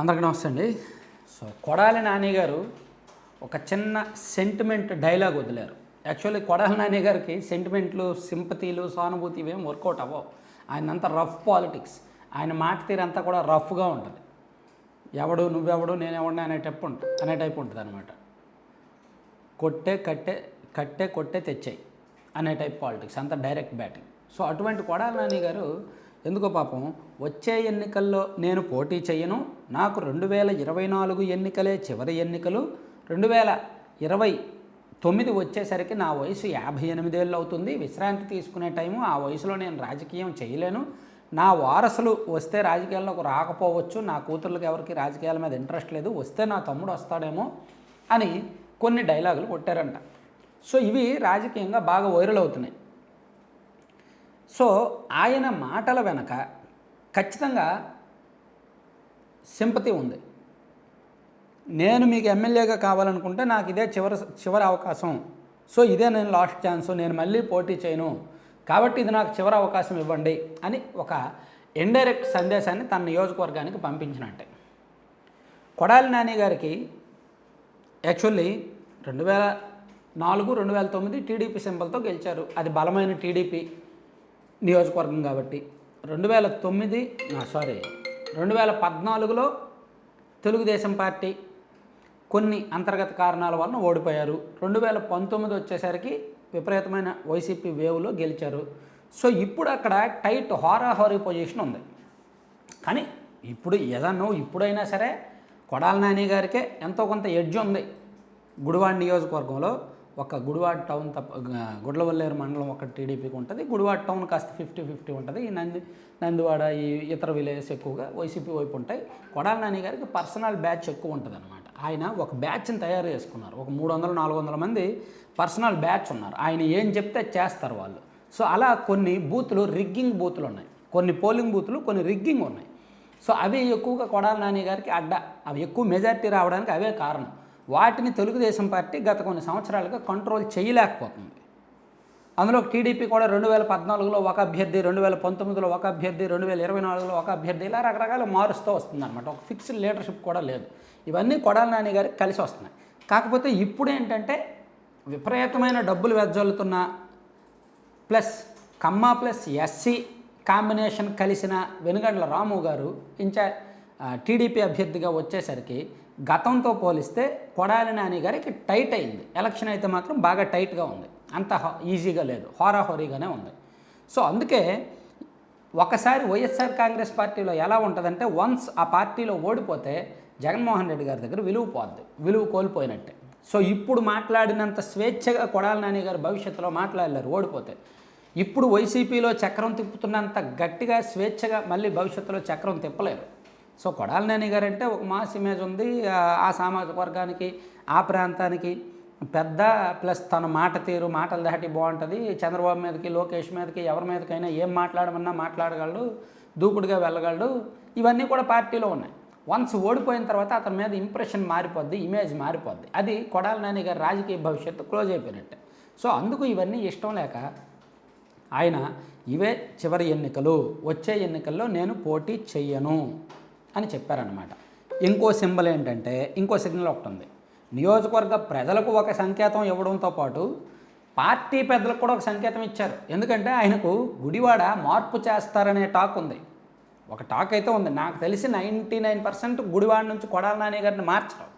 అందరికీ నమస్తే అండి. సో కొడాలి నాని గారు ఒక చిన్న సెంటిమెంట్ డైలాగ్ వదిలారు. యాక్చువల్లీ కొడాలి నాని గారికి సెంటిమెంట్లు సింపతీలు సానుభూతి ఇవేం వర్కౌట్ అవ్వవు. ఆయన అంతా రఫ్ పాలిటిక్స్ ఆయన మాట తీరంతా కూడా రఫ్గా ఉంటుంది. ఎవడు నువ్వెవడు నేనెవడిని అనే టైప్ ఉంటుంది అనే టైప్ ఉంటుంది అనమాట కొట్టే కట్టే కట్టే కొట్టే తెచ్చాయి అనే టైప్ పాలిటిక్స్ అంత డైరెక్ట్ బ్యాటింగ్ సో అటువంటి కొడాలి నాని గారు ఎందుకో పాపం వచ్చే ఎన్నికల్లో నేను పోటీ చేయను. నాకు రెండు వేల ఇరవై నాలుగు ఎన్నికలే చివరి ఎన్నికలు. రెండు వేల ఇరవై తొమ్మిది వచ్చేసరికి నా వయసు యాభై ఎనిమిదేళ్ళు అవుతుంది. విశ్రాంతి తీసుకునే టైము. ఆ వయసులో నేను రాజకీయం చేయలేను. నా వారసులు వస్తే రాజకీయాల్లోకి రాకపోవచ్చు. నా కూతుర్లకు ఎవరికి రాజకీయాల మీద ఇంట్రెస్ట్ లేదు. వస్తే నా తమ్ముడు వస్తాడేమో అని కొన్ని డైలాగులు కొట్టారంట. సో ఇవి రాజకీయంగా బాగా వైరల్ అవుతున్నాయి. సో ఆయన మాటల వెనక ఖచ్చితంగా సింపతి ఉంది. నేను మీకు ఎమ్మెల్యేగా కావాలనుకుంటే నాకు ఇదే చివరి చివరి అవకాశం. సో ఇదే నేను లాస్ట్ ఛాన్స్ నేను మళ్ళీ పోటీ చేయను. కాబట్టి ఇది నాకు చివరి అవకాశం ఇవ్వండి అని ఒక ఇండైరెక్ట్ సందేశాన్ని తన నియోజకవర్గానికి పంపించినట్టే. కొడాలి నాని గారికి యాక్చువల్లీ రెండు వేల నాలుగు రెండు వేల తొమ్మిది టీడీపీ సింబల్తో గెలిచారు. అది బలమైన టీడీపీ. నియోజకవర్గం కాబట్టి. రెండు వేల తొమ్మిది సారీ రెండు వేల పద్నాలుగులో తెలుగుదేశం పార్టీ కొన్ని అంతర్గత కారణాల వలన ఓడిపోయారు. రెండు వేల పంతొమ్మిది వచ్చేసరికి విపరీతమైన వైసీపీ వేవ్లో గెలిచారు. సో ఇప్పుడు అక్కడ టైట్ హోరాహోరీ పొజిషన్ ఉంది. కానీ ఇప్పుడు ఏదన్నో ఇప్పుడైనా సరే కొడాల నాని గారికే ఎంతో కొంత ఎడ్జ్ ఉంది గుడివాడ నియోజకవర్గంలో. ఒక గుడివాడ టౌన్ తప్ప గుడ్లవల్లేరు మండలం ఒక టీడీపీకి ఉంటుంది. గుడివాడ టౌన్ కాస్త ఫిఫ్టీ ఫిఫ్టీ ఉంటుంది. ఈ నంది నందివాడ ఈ ఇతర విలేజెస్ ఎక్కువగా వైసీపీ వైపు ఉంటాయి. కొడాల నాని గారికి పర్సనల్ బ్యాచ్ ఎక్కువ ఉంటుంది అనమాట ఆయన ఒక బ్యాచ్ని తయారు చేసుకున్నారు. ఒక మూడు వందలు నాలుగు వందల మంది పర్సనల్ బ్యాచ్ ఉన్నారు. ఆయన ఏం చెప్తే చేస్తారు వాళ్ళు. సో అలా కొన్ని బూతులు రిగ్గింగ్ బూతులు ఉన్నాయి. కొన్ని పోలింగ్ బూతులు కొన్ని రిగ్గింగ్ ఉన్నాయి. సో అవి ఎక్కువగా కొడాల నాని గారికి అడ్డ అవి ఎక్కువ మెజారిటీ రావడానికి అవే కారణం. వాటిని తెలుగుదేశం పార్టీ గత కొన్ని సంవత్సరాలుగా కంట్రోల్ చేయలేకపోతుంది. అందులో టీడీపీ కూడా రెండు వేల పద్నాలుగులో ఒక అభ్యర్థి రెండు వేల పంతొమ్మిదిలో ఒక అభ్యర్థి రెండు వేల ఇరవై నాలుగులో ఒక అభ్యర్థి ఇలా రకరకాల మారుస్తూ వస్తుందన్నమాట. ఒక ఫిక్స్డ్ లీడర్షిప్ కూడా లేదు. ఇవన్నీ కొడాల నాని గారికి కలిసి వస్తున్నాయి. కాకపోతే ఇప్పుడు ఏంటంటే విపరీతమైన డబ్బులు వెజ్జల్లుతున్న plus Kamma plus SC combination కలిసిన వెనుగండ్ల రాము గారు ఇంచా టీడీపీ అభ్యర్థిగా వచ్చేసరికి గతంతో పోలిస్తే కొడాలి నాని గారికి టైట్ అయింది. ఎలక్షన్ అయితే మాత్రం బాగా టైట్గా ఉంది. అంత ఈజీగా లేదు. హోరాహోరీగానే ఉంది. సో అందుకే ఒకసారి వైఎస్ఆర్ కాంగ్రెస్ పార్టీలో ఎలా ఉంటుందంటే వన్స్ ఆ పార్టీలో ఓడిపోతే జగన్మోహన్ రెడ్డి గారి దగ్గర విలువ పోద్ది. విలువ కోల్పోయినట్టే. సో ఇప్పుడు మాట్లాడినంత స్వేచ్ఛగా కొడాలి నాని గారు భవిష్యత్తులో మాట్లాడలేరు ఓడిపోతే. ఇప్పుడు వైసీపీలో చక్రం తిప్పుతున్నంత గట్టిగా స్వేచ్ఛగా మళ్ళీ భవిష్యత్తులో చక్రం తిప్పలేరు. సో కొడాలి నాని గారు అంటే ఒక మాస్ ఇమేజ్ ఉంది. ఆ- సామాజిక వర్గానికి ఆ ప్రాంతానికి పెద్ద ప్లస్ తన మాట తీరు మాటలు దాటి బాగుంటుంది. చంద్రబాబు మీదకి లోకేష్ మీదకి ఎవరి మీదకైనా ఏం మాట్లాడమన్నా మాట్లాడగలడు దూకుడుగా వెళ్ళగలడు. ఇవన్నీ కూడా పార్టీలో ఉన్నాయి. వన్స్ ఓడిపోయిన తర్వాత అతని మీద ఇంప్రెషన్ మారిపోద్ది ఇమేజ్ మారిపోద్ది. అది కొడాల నాని గారి రాజకీయ భవిష్యత్తు క్లోజ్ అయిపోయినట్టే. సో అందుకు ఇవన్నీ ఇష్టం లేక ఆయన ఇవే చివరి ఎన్నికలు వచ్చే ఎన్నికల్లో నేను పోటీ చెయ్యను. అని చెప్పారనమాట ఇంకో సింబల్ ఏంటంటే ఇంకో సిగ్నల్ ఒకటి ఉంది. నియోజకవర్గ ప్రజలకు ఒక సంకేతం ఇవ్వడంతో పాటు పార్టీ పెద్దలకు కూడా ఒక సంకేతం ఇచ్చారు. ఎందుకంటే ఆయనకు గుడివాడ మార్పు చేస్తారనే టాక్ ఉంది. ఒక టాక్ అయితే ఉంది. నాకు తెలిసి నైంటీ నైన్ పర్సెంట్ గుడివాడ నుంచి కొడాల నాని గారిని మార్చడం.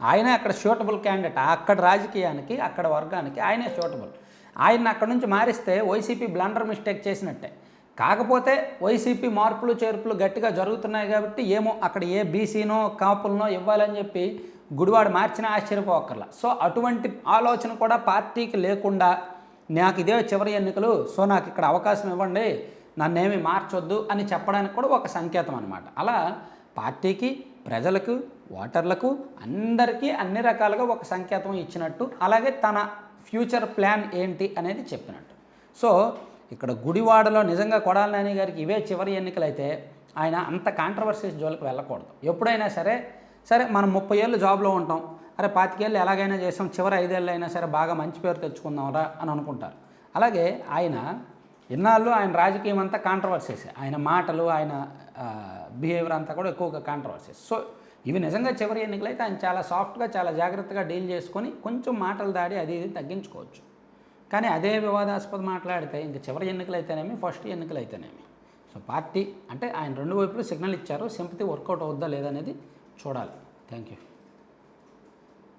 ఆయనే అక్కడ షూటబుల్ క్యాండిడేట్ అక్కడ రాజకీయానికి అక్కడ వర్గానికి ఆయనే షూటబుల్ ఆయన అక్కడ నుంచి మారిస్తే వైసీపీ బ్లండర్ మిస్టేక్ చేసినట్టే. కాకపోతే వైసీపీ మార్పులు చేర్పులు గట్టిగా జరుగుతున్నాయి కాబట్టి ఏమో అక్కడ ఏ బీసీనో కాపులనో ఇవ్వాలని చెప్పి గుడివాడు మార్చిన ఆశ్చర్యపోకర్లా సో అటువంటి ఆలోచన కూడా పార్టీకి లేకుండా నాకు ఇదే చివరి ఎన్నికలు సో నాకు ఇక్కడ అవకాశం ఇవ్వండి నన్నేమి మార్చొద్దు అని చెప్పడానికి కూడా ఒక సంకేతం అనమాట అలా పార్టీకి ప్రజలకు ఓటర్లకు అందరికీ అన్ని రకాలుగా ఒక సంకేతం ఇచ్చినట్టు అలాగే తన ఫ్యూచర్ ప్లాన్ ఏంటి అనేది చెప్పినట్టు. సో ఇక్కడ గుడివాడలో నిజంగా కొడాల నాని గారికి ఇవే చివరి ఎన్నికలైతే ఆయన అంత కాంట్రవర్సీస్ జోలికి వెళ్ళకూడదు. ఎప్పుడైనా సరే సరే మనం ముప్పై ఏళ్ళు జాబ్లో ఉంటాం. అరే పాతికేళ్ళు ఎలాగైనా చేసాం చివరి ఐదేళ్ళు అయినా సరే బాగా మంచి పేరు తెచ్చుకుందాంరా అని అనుకుంటారు. అలాగే ఆయన ఇన్నాళ్ళు ఆయన రాజకీయం అంతా కాంట్రవర్సీస్ ఆయన మాటలు ఆయన బిహేవియర్ అంతా కూడా ఎక్కువగా కాంట్రవర్సీస్ సో ఇవి నిజంగా చివరి ఎన్నికలైతే ఆయన చాలా సాఫ్ట్గా చాలా జాగ్రత్తగా డీల్ చేసుకొని కొంచెం మాటలు దాడి అది ఇది తగ్గించుకోవచ్చు. కానీ అదే వివాదాస్పద మాట్లాడితే ఇంక చివరి ఎన్నికలు అయితేనేమి ఫస్ట్ ఎన్నికలు అయితేనేమి సో పార్టీ అంటే ఆయన రెండు వైపులు సిగ్నల్ ఇచ్చారు సింపతి వర్కౌట్ అవుద్దా లేదనేది చూడాలి. Thank you